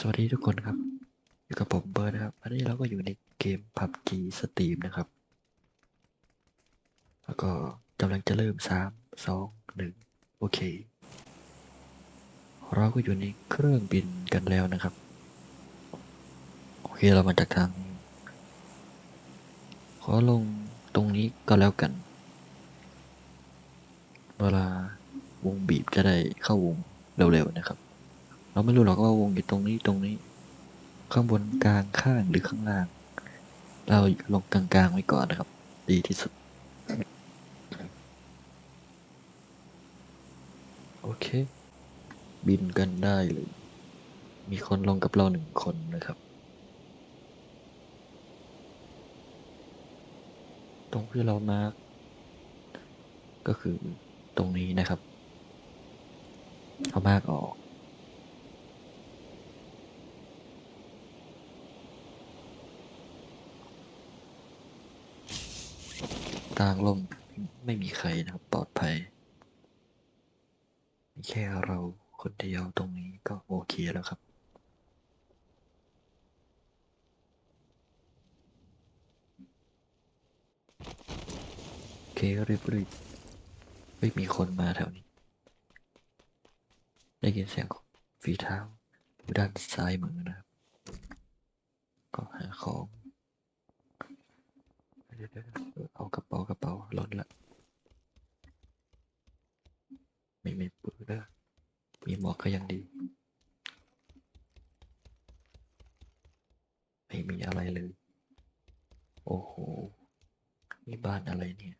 สวัสดีทุกคนครับ อยู่กับผมเบิร์นะครับอันนี้เราก็อยู่ในเกม PUBG Steam นะครับ แล้วก็กำลังจะเริ่มสามสองหนึ่งโอเค เราก็อยู่ในเครื่องบินกันแล้วนะครับ โอเค เรามาจากทาง ขอลงตรงนี้ก็แล้วกัน เวลาวงบีบจะได้เข้าวงเร็วๆนะครับ เราไม่รู้หรอกว่าวงอยู่ตรงนี้ตรงนี้ ข้างบนกลางข้างหรือข้างล่าง เราลงกลางๆไว้ก่อนนะครับ ดีที่สุด โอเค บินกันได้เลย มีคนลงกับเราหนึ่งคนนะครับ ตรงที่เรามาร์กก็คือตรงนี้นะครับ เอามากออก กลางลมไม่มีใครนะครับปลอดภัยมีแค่เราคนเดียวตรงนี้ก็โอเคแล้วครับโอเครีบรีบไม่มีคนมาแถวนี้ ได้ยินเสียงฝีเท้าด้านซ้ายมือนะครับ ก็หาของ เดี๋ยวๆเอากระเป๋ากระเป๋าล่นละไม่มีปืนแล้วมีหมวกก็ยังดี ไม่มีอะไรเลย โอ้โหนี่บ้านอะไรเนี่ย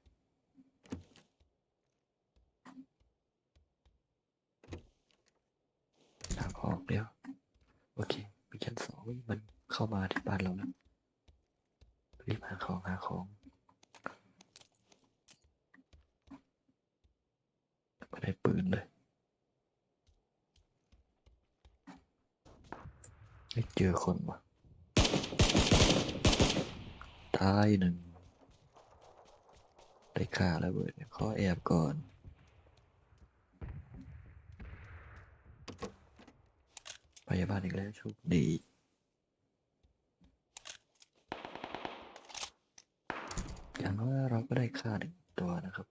ทางออกเดียวโอเค มีชั้นสองมันเข้ามาที่บ้านเราแล้ว รีบหาของหาของไม่ได้ปืนเลยไม่เจอคนวะตายหนึ่ง ได้ค่าแล้วเบิดเนี่ยขอแอบก่อนพยาบาลอีกแล้วโชคดี อย่างน้อยเราก็ได้ ค่าหนึ่งตัวนะครับ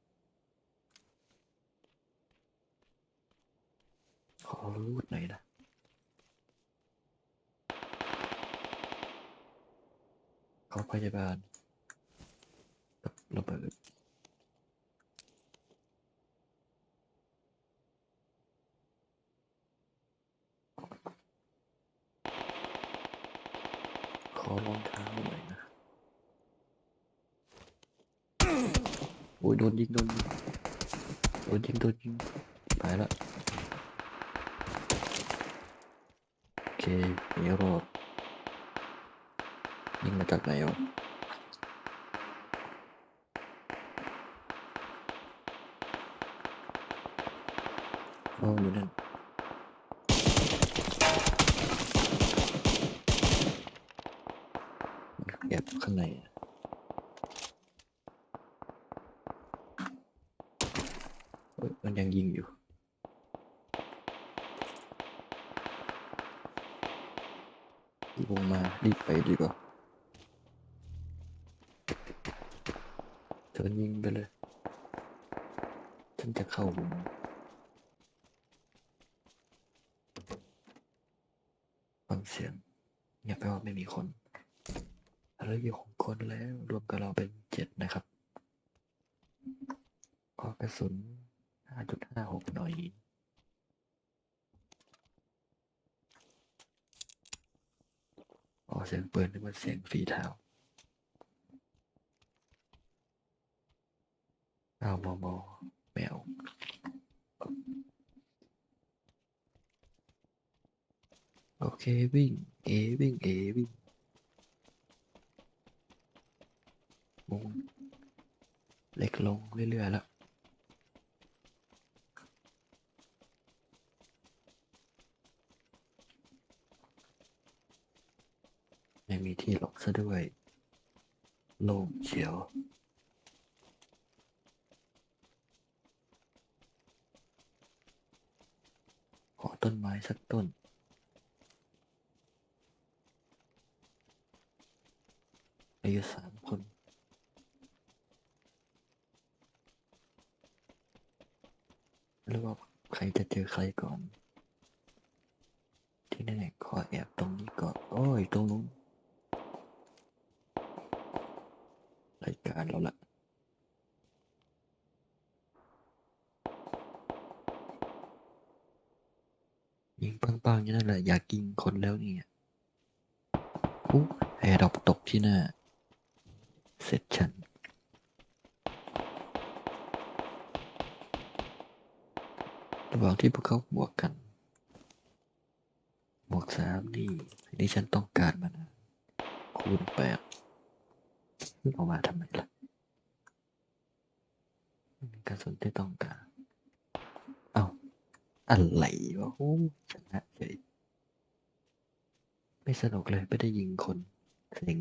ขอรูดหน่อยนะขอพยาบาลกับระเบิดขอรองเท้าหน่อยนะ โอ้ยโดนยิงโดนยิงโดนยิงโดนยิงตายละโอเคหนีรอดยิงมาจากไหนวะอ๋ออยู่นั่นแอบข้างในอะเอ้ ยังยิงอยู่ วงมารีบไปดีกว่าเธอยิงไปเลยฉันจะเข้าวงฟังเสียงเงียบไปว่าไม่มีคนเหลืออยู่หกคนแล้วรวมกับเราเป็นเจ็ดนะครับขอกระสุน 5.56หน่อย อ๋อเสียงปืนนึกว่าเสียงฝีเท้าเอามอมอแมวโอเควิ่ง เอวิ่ง เอวิ่งมุงเล็กลงเรื่อยๆแล้ว ยังมีที่หลบซะด้วย โลกเขียว ขอต้นไม้สักต้น อายุสาม นั้นแหละอยากยิงคนแล้วเนี่ยอู้แอร์ดรอปตกที่หน้า เสร็จฉันระหว่างที่พวกเขาบวกกัน บวกสามนี่นี่ฉันต้องการมันนะคูณแปดเอามาทำไมล่ะไม่มีกรสนที่ต้องการ เอาอะไรวะโอ้ชนะเฉย สนุกเลยไม่ได้ยิงคนเซ็ง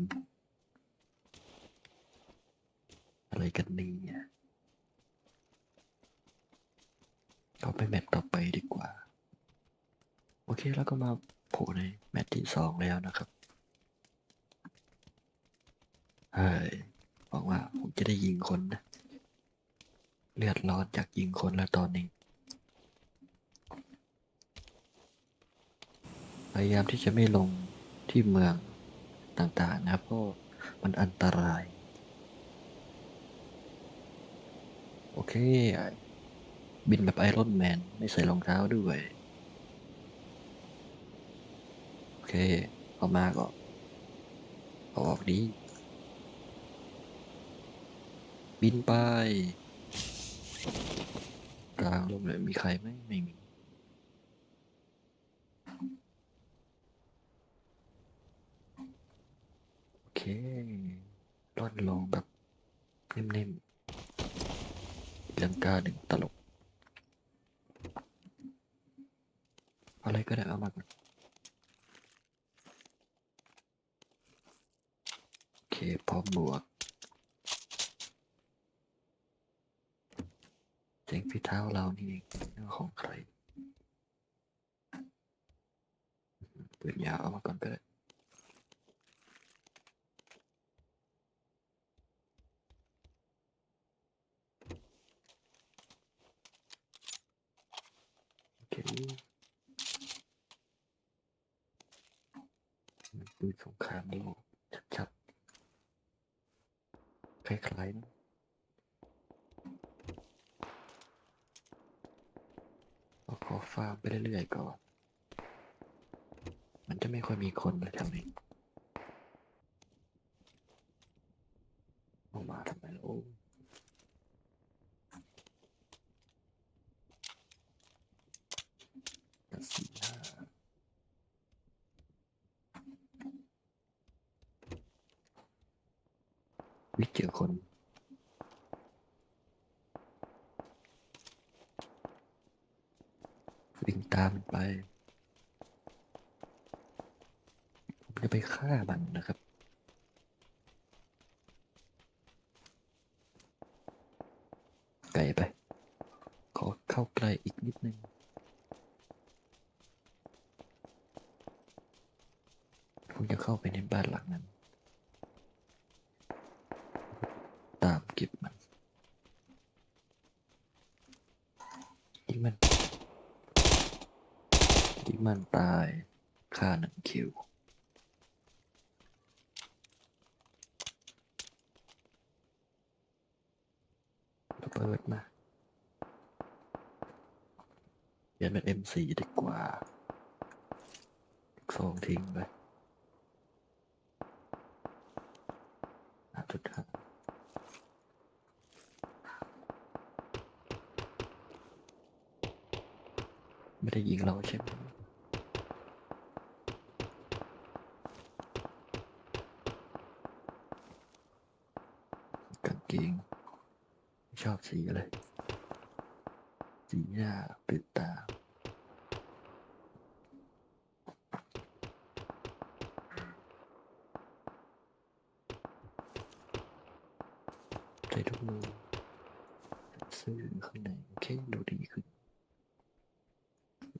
อะไรกันนี่เนี่ยเราไปแมตช์ต่อไปดีกว่า โอเคแล้วก็มาโผล่ในแมตช์ที่สองแล้วนะครับเฮ้ยหวังว่าผมจะได้ยิงคนนะ เลือดร้อนจากยิงคนแล้วตอนนี้พยายามที่จะไม่ลง ที่เมืองต่างๆนะครับเพราะมันอันตราย โอเค บินแบบไอรอนแมน ไม่ใส่รองเท้าด้วย โอเค เอามาก็เอาออกดี บินไป กลางลมเลยมีใครไหมไม่มี โอเค ร่อนลงแบบนิ่มๆลังกาหนึ่งตลก อะไรก็ได้เอามาก่อนโอเค พร้อมบวกเสียงฝีเท้าเรานี่เองเรื่องของใครปืนยาวเอามาก่อนก็ได้ โอเคมันปืนสงครามโลกชัดๆ คล้ายๆนะเราขอฟาร์มไปเรื่อยๆก่อน มันจะไม่ค่อยมีคนเลยแถวนี้ออกมาทำไมล่ะโอ้กัสีห้า วิเจอคน วิ่งตามมันไป ผมจะไปฆ่ามันนะครับไกลไป ขอเข้าใกล้อีกนิดนึงผมจะเข้าไปในบ้านหลังนั้น ตามเก็บมัน ยิงมัน ยิง มันตายฆ่าหนึ่งคิว ระเบิดมาเปลี่ยนเป็น M4 ดีกว่าซองทิ้งไปหาจุดห้าไม่ได้ยิงเราใช่ไหมกางเกงไม่ช อบสีอะไร สีหน้าตื่นตาใส่ทุกมือซื้อข้างในโอเค ดูดีขึ้น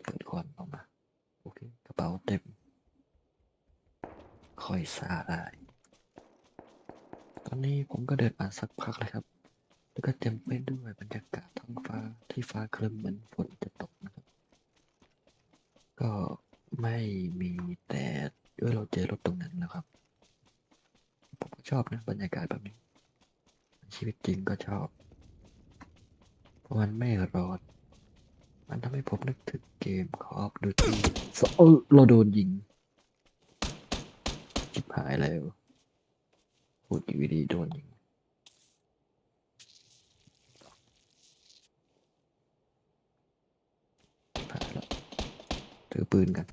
เปิดก่อนออกมา โอเค กระเป๋าเต็ม ค่อยซาได้อนนี้ผมก็เดินมาสักพักเลยครับ ก็เต็มไปด้วยบรรยากาศท้องฟ้าที่ฟ้าครึ้มเหมือนฝนจะตกนะครับ ก็ไม่มีแต่ด้วยเราเจอรถตรงนั้นแล้วครับ ผมก็ชอบนะบรรยากาศแบบนี้ ชีวิตจริงก็ชอบ เพราะมันไม่ร้อนมันทำให้ผมนึกถึงเกม Call of Duty สเออเราโดนยิงจิบหายแล้วพูดอยู่ดีโดนยิง ผ่านแล้ว ถือปืนกัน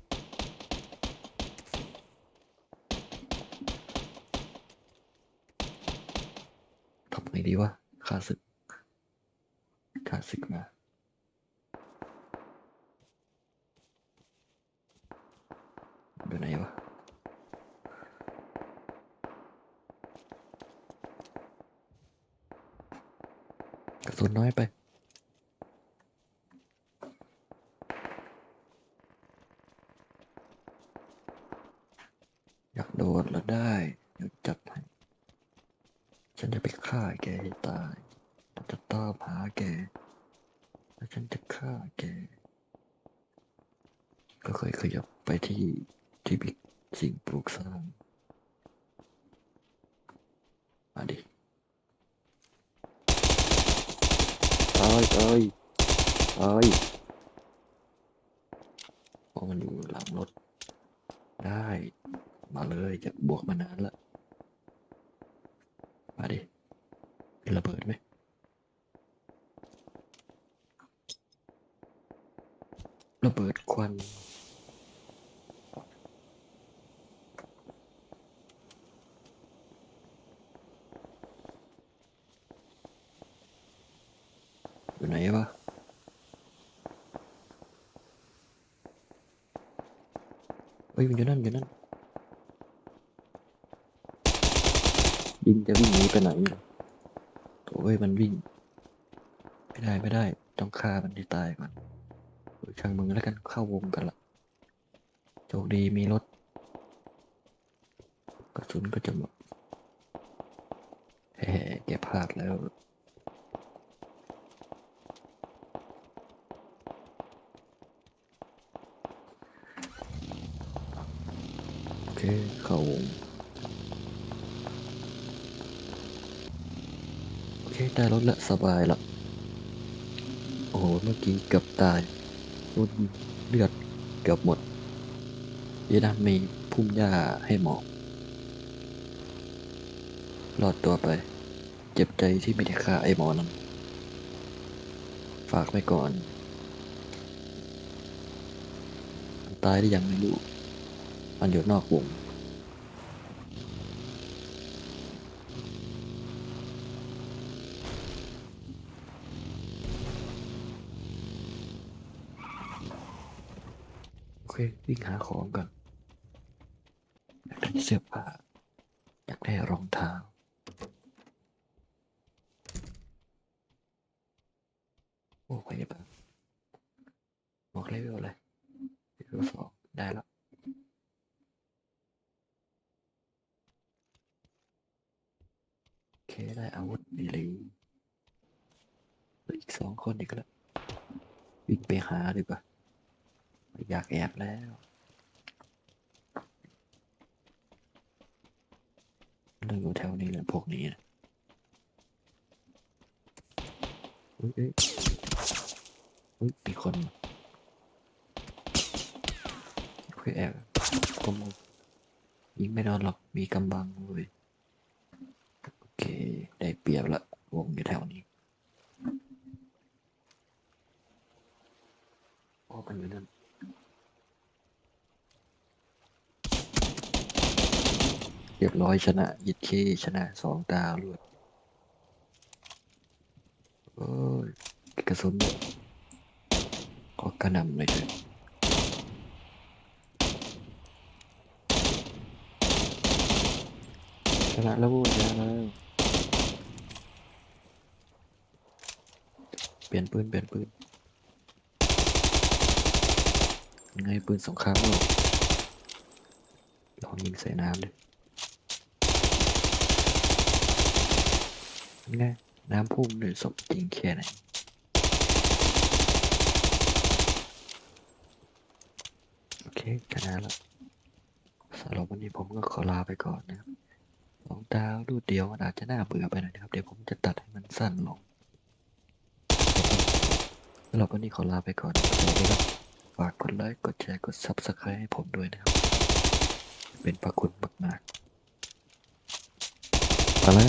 ทำไงดีวะข้าศึกข้าศึกมาอยู่ไหนวะกระสุนน้อยไป อยาก โดนแล้วได้เดี๋ยวจัดให้ฉันจะไปฆ่าแกให้ตายฉันจะตามหาแก แล้วฉันจะฆ่าแก ก็เคยขยับไปที่ที่มีสิ่งปลูกสร้าง มาดิเอ้ยเอ้ยเอ้ยเพราะมันอยู่หลังรถ ได้ มาเลยจะบวกมานานละมาดิเป็นระเบิดไหมระเบิดควัน อยู่ไหนวะเฮ้ยมันอยู่นั่นอยู่นั่น ยิงจะวิ่งหนีไปไหนล่ะโอ้ยมันวิ่ง ไม่ได้ไม่ได้ ต้องฆ่ามันให้ตายก่อนช่างมึงแล้วกันเข้าวงกันละโชคดีมีรถกระสุนก็จะหมดแฮ่แกพลาดแล้วโอเคเข้าวง โอเค ได้รถละสบายละโอ้โห เมื่อกี้เกือบตายรุ่นเลือดเกือบหมดยีนะมีพุ่มหญ้าให้หมอรอดตัวไป เจ็บใจที่ไม่ได้ฆ่าไอ้หมอนั้น ฝากไว้ก่อนมันตายได้ยังไม่รู้ มันอยู่นอกวง โอเค วิ่งหาของก่อนอยากได้เสื้อผ้าอยากได้รองเท้าโอ้พยาบาลบอกเลเวลเลยเลเวลสองได้แล้วโอเคได้อาวุธดีเลยเหลืออีกสองคนอีกแล้ววิ่งไปหาดีกว่า อยากแอบแล้วมันต้องอยู่แถวนี้แหละพวกนี้นะเฮ้ยเอ้ยเฮ้ยมีคนโอเคแอบกมยิงไม่นอนหรอก มีกำบังเลยโอเค ได้เปรียบละ วงอยู่แถวนี้ โอ้มันอยู่นั่น รียบร้อยชนะยิดเคชนะสองตารวดโอ้ยกระสุนก็กระนำเลยเลยชนะแล้วโว้ยชนะแล้วเปลี่ยนปืนเปลี่ยนปืนไงปืนสงครามโลกลองยิงใส่น้ำดิ ไงน้ำพุ่งด้วยศพจริงแค่ไหนโอเคชนะแล้วสำหรับวันนี้ผมก็ขอลาไปก่อนนะครับสองดาวรูดเดียวมันอาจจะน่าเบื่อไปหน่อยนะครับ เดี๋ยวผมจะตัดให้มันสั้นลงสำหรับวันนี้ขอลาไปก่อนสวัสดีครับฝากกดไลค์กดแชร์กด Subscribe ให้ผมด้วยนะครับ เป็นพระคุณมากๆไปแล้ว